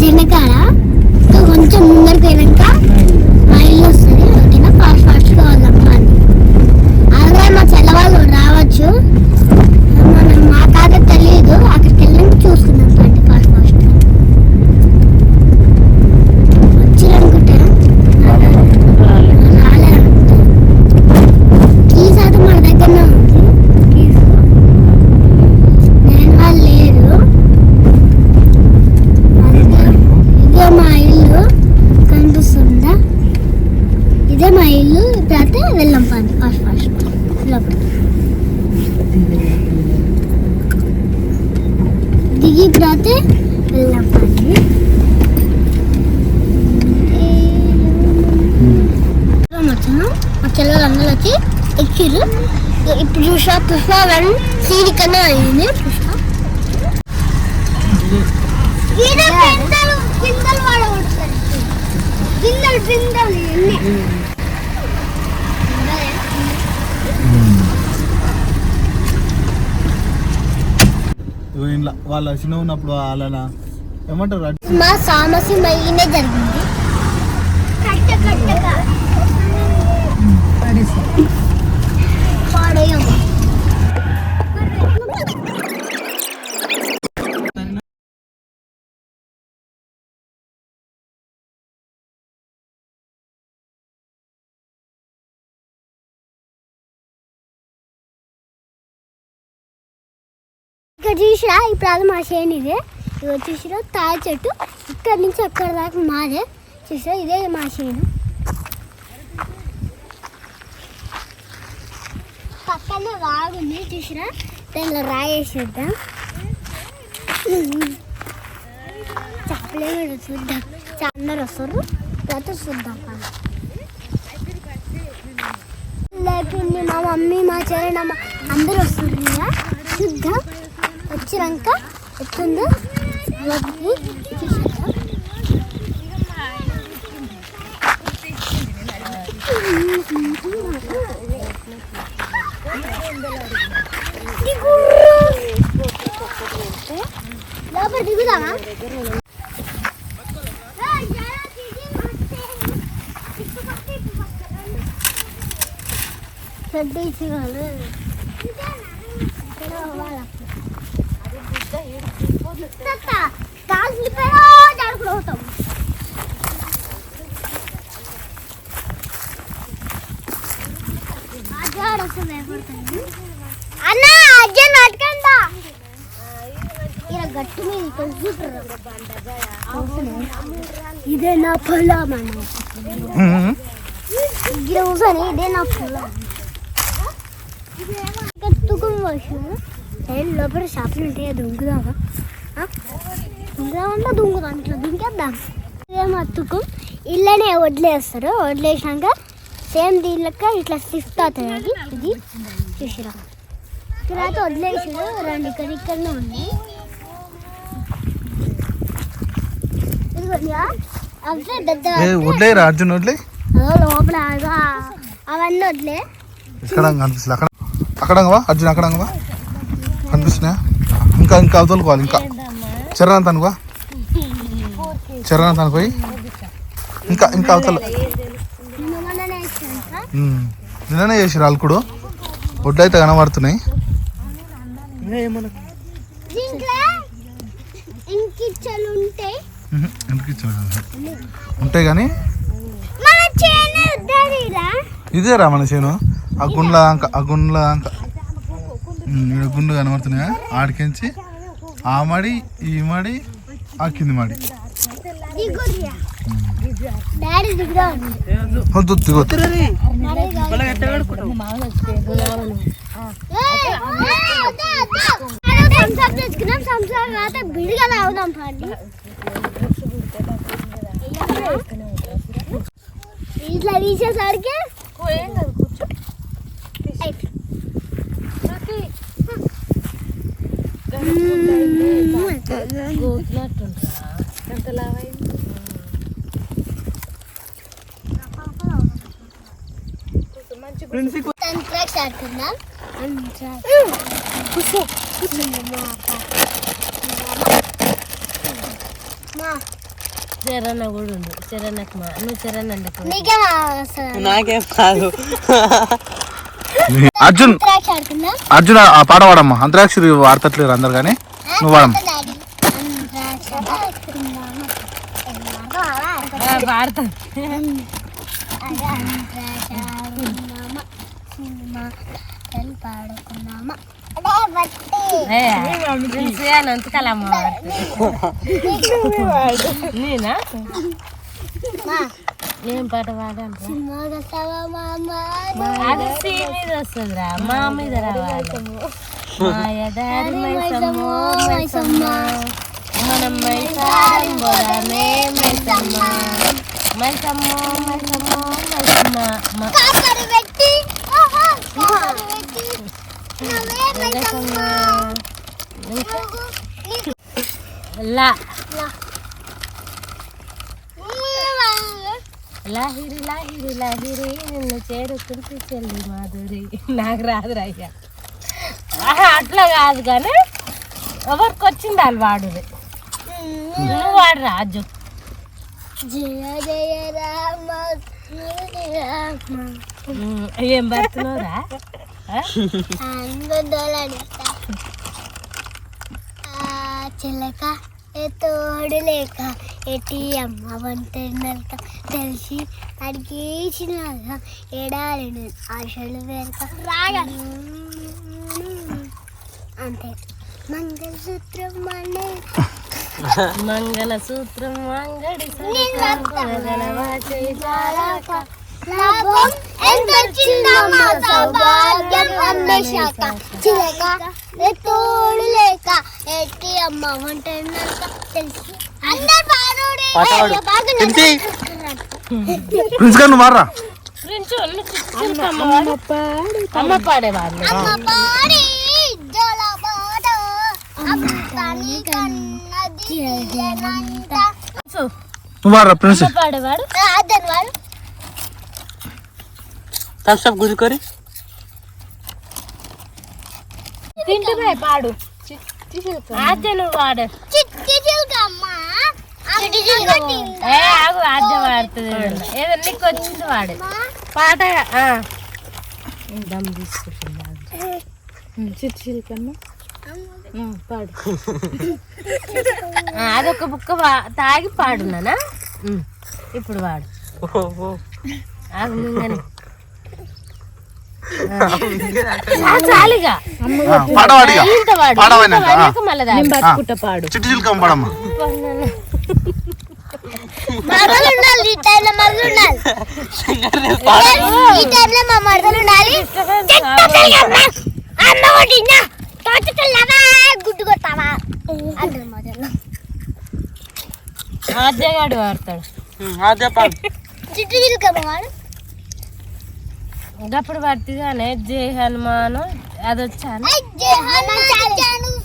జీర్ణకాడ ఇంకా కొంచెం ముందరికి పోయినాక మా ఇల్లు వస్తుంది ఓకేనా ఫాస్ట్ ఫాస్ట్గా వాళ్ళమ్మ అని అలాగే మా చెల్లవాళ్ళు రావచ్చు మనం మాకైతే తెలియదు అక్కడికి వెళ్ళి చూసుకుందాం పండి ఫాస్ట్ ఫాస్ట్ వచ్చిరనుకుంటా రాలే కీస్ అయితే మన దగ్గరనే ఉంది కీస్ నేను వాళ్ళు లేదు ఇదే మా ఇల్లు కనిపిస్తుందా ఇదే మా ఇల్లు ఇప్పుడైతే వెళ్ళాం పని ఫాస్ట్ ఫాస్ట్ లోపలికి దిగి ఇప్పుడైతే వెళ్ళాం పని వచ్చాను మా చెల్లెలు అందరూ వచ్చి ఎక్కిర్రు. ఇప్పుడు చూసా పుష్ప వన్ సీడి కన్నా అయింది. పుష్ప ఇంట్లో వాళ్ళ చిన్న ఉన్నప్పుడు వాళ్ళ ఏమంటారు? మా సామసి మయ్యనే జరిగింది. ఇక్కడ చూసిరా? ఇప్పుడు మా చేను ఇదే. ఇవి చూసిరా? తాయి చెట్టు. ఇక్కడ నుంచి అక్కడ దాకా మాదే. చూసిరా? ఇదే మా చేను. పక్కనే వాగుంది చూసినా దానిలో రాయేసేద్దాం. చెప్పలేదు చూద్దాం. అందరు వస్తారు. తర్వాత చూద్దాం లేకుండి మా మమ్మీ మా చెల్లె మా అందరు వస్తుంది చూద్దాం. వచ్చినాక ఎట్లుందో వద్దు చూసేద్దాం లోపల దిగుదామా చెడ్డేసి వాళ్ళు కాలు స్లిప్పరా జాడుకుని పోతాం అన్న అర్జున్ అట్కండా ఇలా గట్టు మీద ఇక్కడ చూపురు ఇదే నా పొలం అన్న ఇక్కడ కూర్చొని ఇదే నా పొలం ఇక్కడ తుకుం వచ్చు నేను లోపల షాపులు ఉంటాయి? దొంగదామా దొంగదామంటే దొంగదాం ఇట్లా దుంకేద్దాం. ఇదే మా తుకుం. ఇళ్ళనే వదిలేస్తారు. వదిలేసాక సేమ్ దీనిలక ఇట్లా షిఫ్ట్ అవుతుంది అది ఇది చూసిరా? తర్వాత వదిలేసారు. రెండు ఇక్కడ ఇక్కడనే ఉంది ఇదిగోండియా అవే పెద్ద ఏ వడ్లేరా అర్జున్ వడ్లే. లోపల అవన్నీ వదిలే ఎక్కడ కనిపిస్తుంది అక్కడ అక్కడ అర్జున్ అక్కడ కనిపిస్తున్నాయా? ఇంకా ఇంకా అవతలుకోవాలి ఇంకా. చరణ్ తనుకో చరణ్ తను పోయి. ఇంకా ఇంకా అవతల. నిన్ననే చేసిరు అల్కుడు. వడ్లు అయితే కనబడుతున్నాయి ఉహు, ఎందుకు ఇచ్చిన ఉంటాయి కానీ? ఇదేరా మన చేను? ఆ గుండ్ల అంక ఆ గుండ్ల అంక. గుండు కనబడుతున్నాయా? ఆడికించి. ఆ మడి ఈ మడి ఆ కింది మడి. వద్దు దిగొద్దు సంసార్ సంసార్ పండి ఇట్లా తీసేసరికి అయిపోయింది. అంత్రాక్ష ఆడుకుందాం చరణ కూడా ఉండు చరణకు మా నువ్వు చరణ్ అంటే నీకేం అవసరం నాకేం కాదు అర్జున్ అర్జున్ ఆ పాట పాడమ్మా అంతరాక్షరి వాడతట్లేరు అందరు కానీ నువ్వు వాడమ్మా డాడీ అంతకాలమ్మ నేనా? ఏం పాట పాడాలి? అది సీ మీద వస్తుందిరా మా మీద రావాలి. మాయదారి మైసమ్మో మైసమ్మ. మనం మైసారం పోదామే మైసమ్మ. మైసమ్మో మైసమ్మో మైసమ్మ. లా. లాహిరి లాహిరి లాహిరి నిన్ను చేరుకుంటూ చెల్లి మాధురి. నాకు రాదు అయ్యా అట్లా కాదు కానీ ఎవరికి వచ్చింది వాళ్ళు వాడుది? నువ్వు వాడు రాజు జయ జయ రామ ఏం పడుతున్నావురా? చిలక తోడు లేక ఎటి అమ్మ వంటనక తెలిసి అడిగేసిన ఎడాలను ఆశలు వేరక రాగా. అంతే. మంగళసూత్రం అనే. మంగళసూత్రం లాభం ఎంత చిన్నమా సౌభాగ్యం అన్వేషాక చిలక తోడు లేక ఎట్టి అమ్మ వంటనక తెలిసి అందరు. ప్రిన్స్ గారు నువ్వు వాడరా అమ్మ పాడేవాళ్ళు. నువ్వు ప్రిన్స్ పాడేవాడు అతను వాడు తింటున్నా పాడు వాడు చిట్టి చిలుకమ్మ చిట్టి చిలుక ఏ ఆగు ఆద్య వాడుతుంది ఏదో నీకు వచ్చింది వాడు పాట ఆ. దమ్ తీసుకుంటుందా పాడు ఆ, అదొక బుక్క తాగి పాడున్నానా ఇప్పుడు వాడు ఆగు మింగని ఆ, చాలుగా ఆ, పాట వాడిగా ఇంత వాడు పాట ఇంత వాడినాక, ఆ. వాడినాక మళ్ళీ తాగు. పాడు చిట్టి చిలుకమ్మ పాడమ్మా మరదలు ఉండాలి ఈ టైంలో మరదలు ఉండాలి ఈ టైంలో మా మరదలు ఉండాలి అమ్మ కొట్టిందా తోటకెళ్ళావా గుడ్డు కొట్టావా అందరు మరదలు ఆద్యగాడు వాడతాడు అదే పాడు చిట్టు చిలుకమ్మ వాడు అప్పుడు పడుతుందిగానే జై హనుమాను అది? వచ్చాను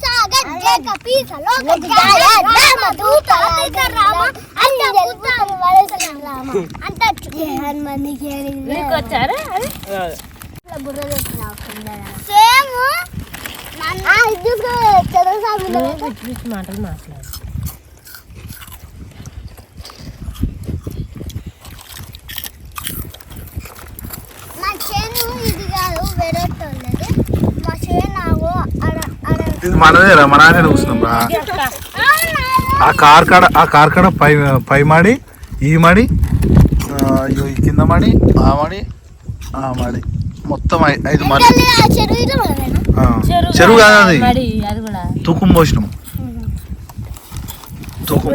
సాగర్ జయ కపీస లోక జాయ రామ దూత రామ అంజలి పుత్ర వరసల రామ అంత జయ హనుమాన్ నీకు వచ్చారా అది సేమ్ ఇది చదువు పిచ్చి పిచ్చి మాటలు మాట్లాడు మా చేను ఇది మనదేరా మన ఆయన కూర్చున్నాం రా. ఆ కార్ కాడ ఆ కార్ కాడ పై పై మాడి ఈ మాడి ఈ కింద మాడి ఆ మాడి ఆ మాడి. మొత్తం ఐ- ఐదు మాడి. చెరువు కాదు అది. మరి అది కూడా. తూకం పోసినాం. తూకం.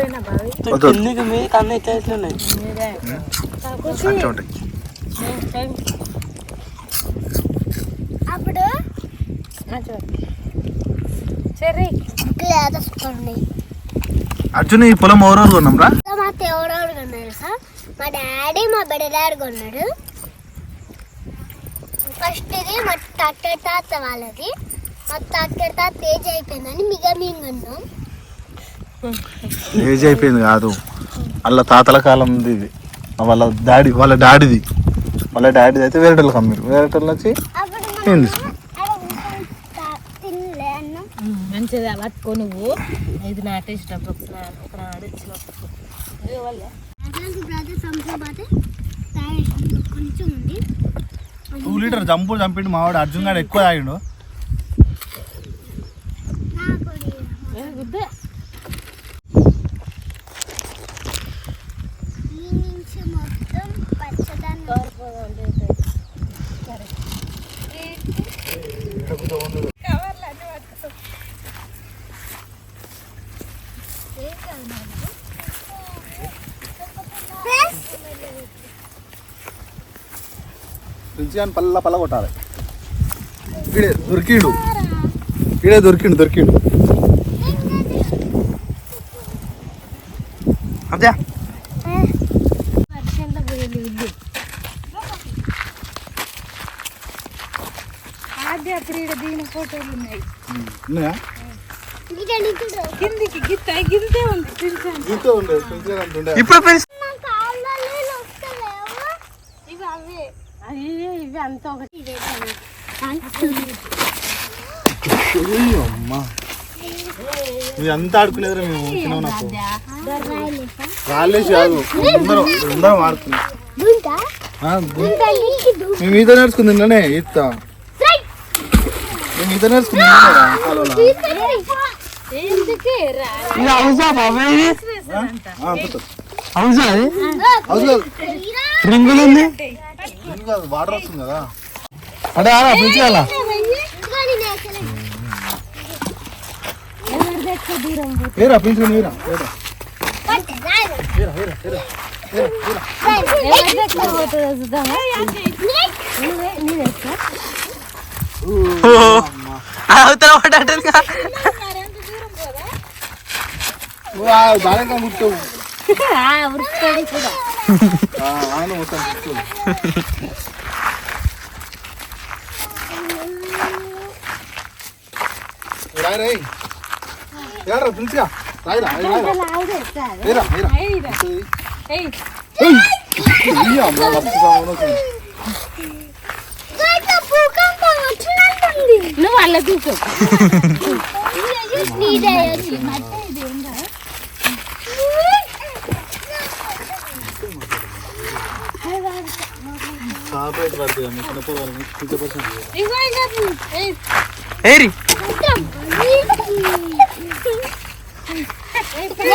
అంతే ఉంటాయి. అప్పుడు సరే లేదా సూపర్ ఉన్నాయి అర్జున్ ఈ పొలం ఎవరెవరు కొన్నాం రా మా తేవడోడు కొన్నాడు సార్ మా డాడీ మా బిడ్డ డాడీ కొన్నాడు. ఫస్ట్ ఇది మా తాత తాత వాళ్ళది. మా తాత తాత ఏజ్ అయిపోయిందని మిగ మేము కొన్నాం. ఏజ్ అయిపోయింది కాదు. వాళ్ళ తాతల కాలం ఇది. వాళ్ళ డాడీ వాళ్ళ డాడీది. మళ్ళీ డాడీ అయితే వేరేటోళ్ళకి అమ్మారు. వేరేటోళ్ళు వచ్చి మంచిగా పట్టుకో నువ్వు. ఇది నాటేసేటప్పుడు ఒకసారి ఒక కొంచెం ఉంది టూ లీటర్ జంపులు చంపిండు మావాడు అర్జున్ గారు ఎక్కువ తాగిండు. రుచి అని పల్ల పల్ల కొట్టాలి ఈడే దొరికిండు ఈడే దొరికిండు దొరికిండు అదే ఫోటోలు ఉన్నాయి. కిందికి గిత్త గింతే ఉంది ఇప్పుడు ఇవి అవే. ఇవి అంతా ఒకటి ఇదే అమ్మా ఇది అంతా ఆడుకునేదిరా మేము రాలేసి కాదు అందరం అందరం ఆడుకున్నాం. దుంత నీకు దు- మేము ఈత నేర్చుకుంది నిన్ననే ఈత. మేము ఈత అది లేదు. రింగులు ఉంది? వాటర్ వస్తుంది కదా. అడే ఆరా పిలిచేయాలా ఏరా పిలిచి ఏరా ఏరా పట్టు, రాదు. ఏరా. ఏరా ఏరా అవతల పడ్డాడు బాగా ముట్టు వృత్తాడు కూడా ఆయన మొత్తం ముట్టు రాయి రాయి ఏరా పిలిచిగా రాయిరా రాయిరా ఏరా ఏరా ఏయ్ అయ్యా అమ్మ మస్తు సామాను వచ్చింది. ఇదిగో భూకంపం వచ్చినట్టుంది. నువ్వు అలా కూర్చో నీదే వచ్చి మట్టి ఇది ఏంటో. కార్పొరేట్ పడుతుంది అమ్మ చిన్న పోవాలి ఫిఫ్టీ పర్సెంట్ ఇగో ఇగో ఏయ్ ఏరి మొత్తం.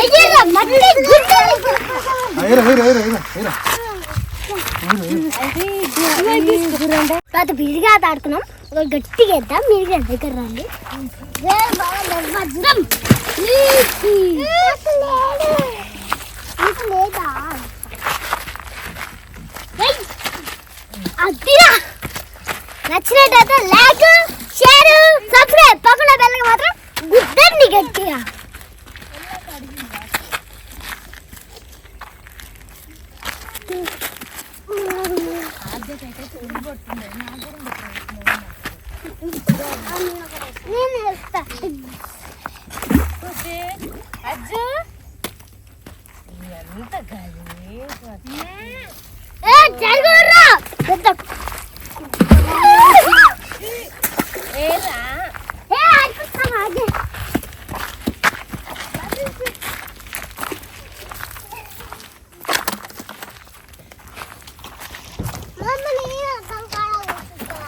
ఎయ్యరా, మట్టి గుర్తుంది. తర్వాత బిరిగా ఆట ఆడుకున్నాం. ఒక గట్టిగా వేద్దాం మీరు దగ్గర రండి. అదిరా నచ్చినట్టయితే లైక్ షేర్ సబ్స్క్రైబ్ పక్కన బెల్లకి మాత్రం గుద్దండి గట్టిగా. Thank you. అజ్జు ఎంత గాలి ఏ, జరుగుర్రా. పెద్ద ఏరా ఏ, ఆడిపిస్తాను, ఆడి. మమ్మల్ని అక్కడ కాడ కూర్చుంటా.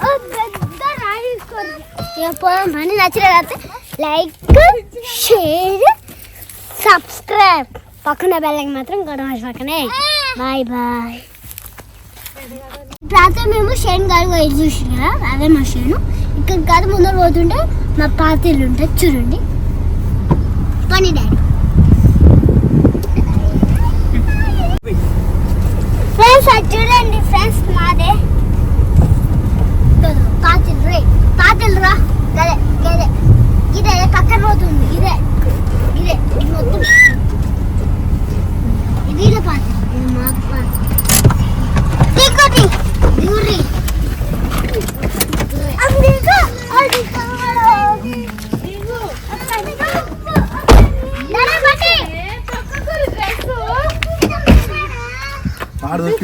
ఓ, పెద్ద రాయి తీసుకోండి. ఇక పోదాం పని నచ్చినట్లయితే లైక్ షేర్ సబ్స్క్రైబ్. పక్కన బెల్లకి మాత్రం కొట్టమని పక్కనే బాయ్ బాయ్. రాత్రి మేము షేన్ గారు వైపు చూసిన కదా అదే మా షేను. ఇక్కడ కాదు ముందర పోతుంటే మా పాతీళ్ళు ఉంటే ఉంటుంది చూడండి. పని డాడీ. ఫ్రెండ్స్ అది చూడండి ఫ్రెండ్స్ మాదే. ఇదిగో పాతిల్ రే పాతిల్ రా గదే. ఇదే ఇదే పక్కన పోతుంది ఇదే ఇదే ఇది మొత్తం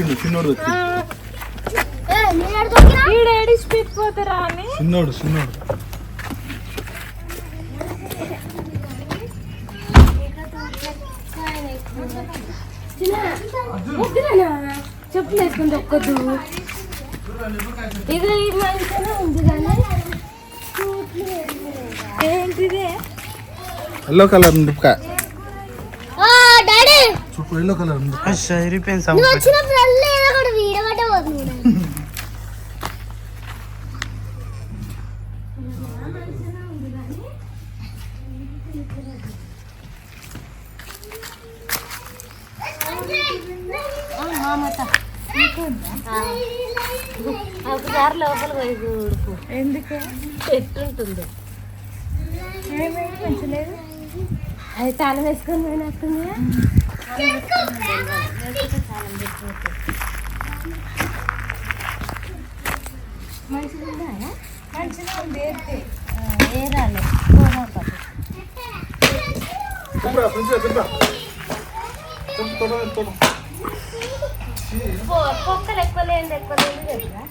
ఇది చిన్నోడు చిన్నోడు చెప్పులు వేసుకుంటే ఒక్కదు. ఇది ఈ మంచిగానే ఉంది కానీ ఏంటిదే? ఎల్లో కలర్ మిరపకాయ ఆ, డాడీ! చుట్టూ ఎల్లో కలర్ ఉంది సరిపోయింది నువ్వు సంపద వచ్చినప్పుడు అల్లే ఏదో ఒకటి వీడబట్ట పోతుంది. ఒకసారి లోపల పోయి చూడుకు ఎందుకు ఎట్టుంటుందో అది తాళం వేసుకొని పోయినట్టుందిగా మంచిగా ఉందా మంచిగా ఉంది ఏ రాలే పోనొకటి చెప్పురా, ప్రిన్సిపల్, చెప్పురా. చెప్పు, తోట, తోట. కుక్కలు ఎక్కువ లేని ఎక్కువ లేని తెలుసా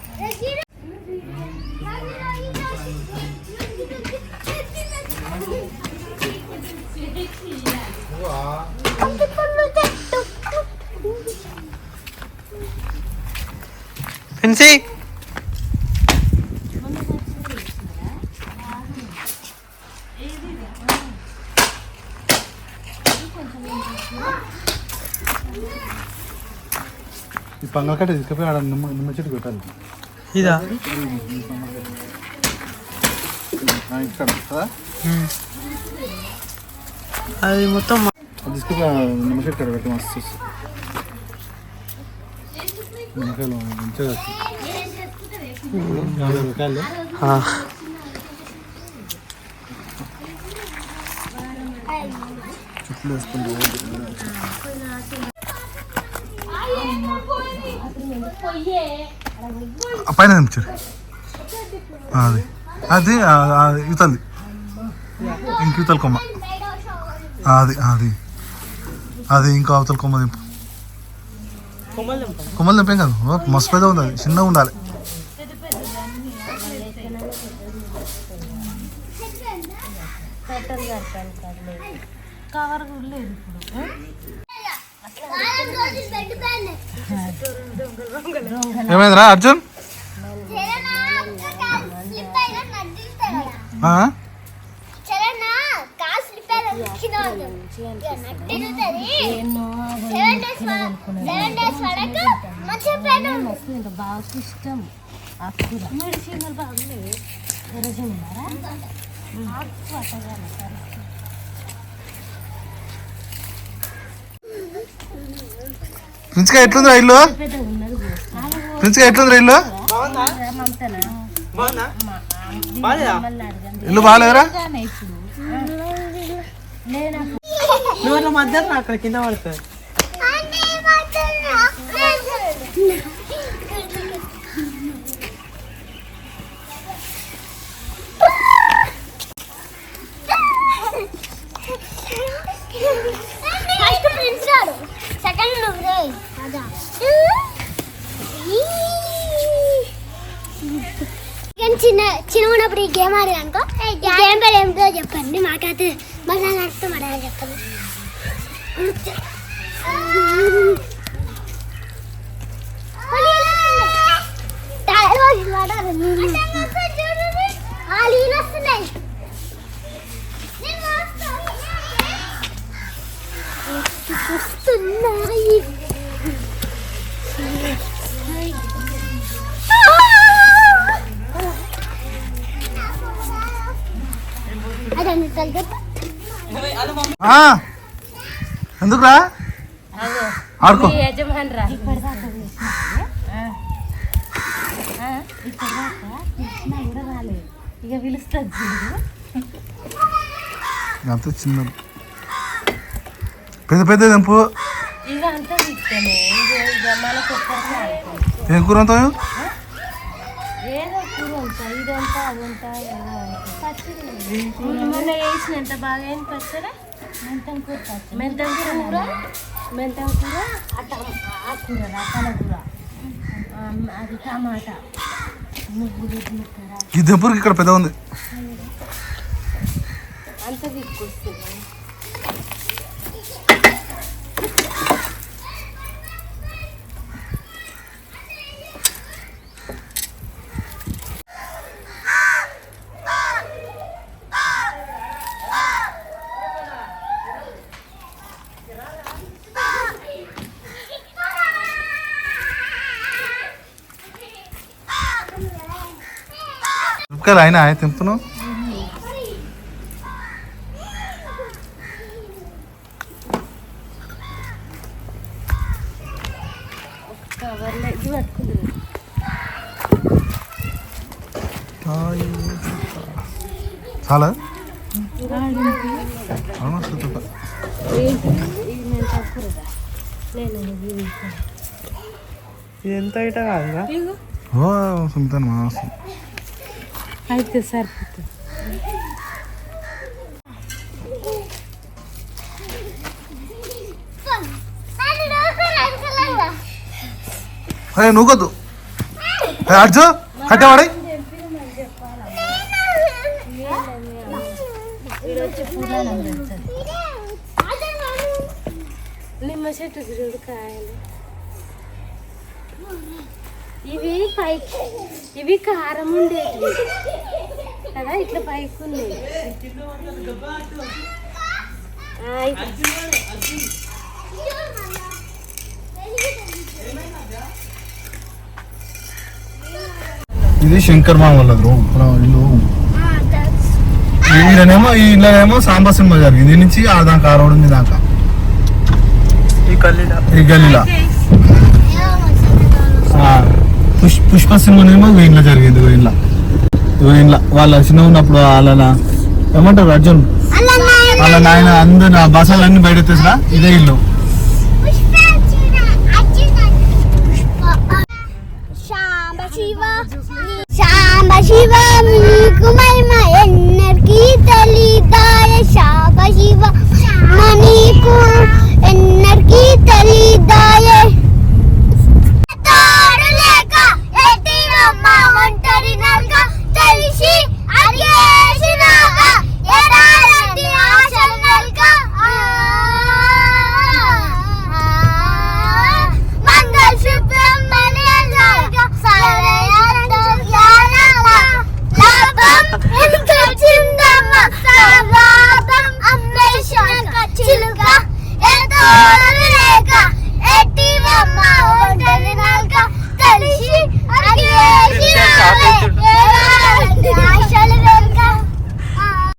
ఈ పంగలకట్ట తీసుకుపోయి ఆడ నిమ్మ నిమ్మ చెట్టు పెట్టాలి ఇదా. అది మొత్తం తీసుకుపోయి నిమ్మ చెట్టు ఇక్కడ పెట్టి మస్తు. నిమ్మకాయలు మంచిగా. యాభై రూపాయలు. చుట్టూ వేసుకుంటూ ఆ పైన నింపారు అది. అది ఇవతలది ఇంక ఇవతల కొమ్మ. అది అది. అది ఇంకా అవతల కొమ్మ దింపు. కొమ్మలు దింపేం కాదు. మస్తు పెద్ద ఉంది అది చిన్నగా ఉండాలి కట్టలు కట్టాలి కట్టలేదు కవర్ కూడా లేదు ఇప్పుడు ఏమైందిరా అర్జున్ ఆ? ఎన్నో మస్తు ఇంకా బాగా ఇష్టం ఆకుకూర మెడిసిన్లు బాగున్నాయి ఎర్రజన్నారా ఆకు అట్టగానే అర్జున్? ప్రిన్స్గా ఎట్లుందిరా ఇల్లు? ప్రిన్స్గా ఎట్లుందిరా ఇల్లు? ఇల్లు బాగాలేదురా అక్కడ కింద పడుతుంది. సెకండ్ నువ్వు చిన్న చిన్న ఉన్నప్పుడు ఈ గేమ్ ఆడి అనుకో? ఈ గేమ్ పేరు ఏమిటో చెప్పండి. మాకైతే నాకు అర్థం మా డాడీ చెప్పండి. వస్తున్నాయి కూడా రాలేదు ఇక పిలుస్తుంది చూడు అంత చిన్న పెద్ద పెద్ద ఇక అంతా ఏదో కూర ఉంటా ఇదంతా అదంతా ఏదో. పచ్చడి మొన్న వేసిన ఎంత బాగా అయింది పచ్చడి? మెంతం కూర మెంతం కూర ఆ టమ- ఆ కూర రకాల కూర. ఆ, అది టమాటా. ఈ దెబ్బరికి ఇక్కడ పెద్ద ఉంది. అంత తీసుకొస్తుంది కవర్లో ఇది పట్టుకుంది చాలా? ఎంత ఇగో ఓ సుమితాను మాస్ అయితే సరిపోతుంది అరే నువ్వొద్దు ఏ, అర్జు కట్టేవాడి నిమ్మ చెట్టు కాయలు ఇవి పైకి. ఇవి కారం ఉండేవి కదా ఇట్లా పైకి ఇట్లా. ఇది శంకర్ మామ వాళ్ళది రో మన ఇల్లు. ఈయననేమో ఈ ఇళ్ళనేమో సాంబా సినిమా జరిగింది. దీని నుంచి ఆ దాకా ఆ రోడ్డు దాకా. ఈ కల్లీలా ఈ గల్లీలా. పుష్ పుష్ప సినిమానేమో వీళ్ళ జరిగింది వీళ్ళ. వీళ్ళ. వాళ్ళ చిన్న ఉన్నప్పుడు వాళ్ళ ఏమంటారు అర్జున్? వాళ్ళ నాయన అందరు ఆ బసాలన్నీ బయట ఎత్తేసినా ఇదే ఇల్లు. శాంబ శివ శివ నీకు మహిమ ఎన్నరికి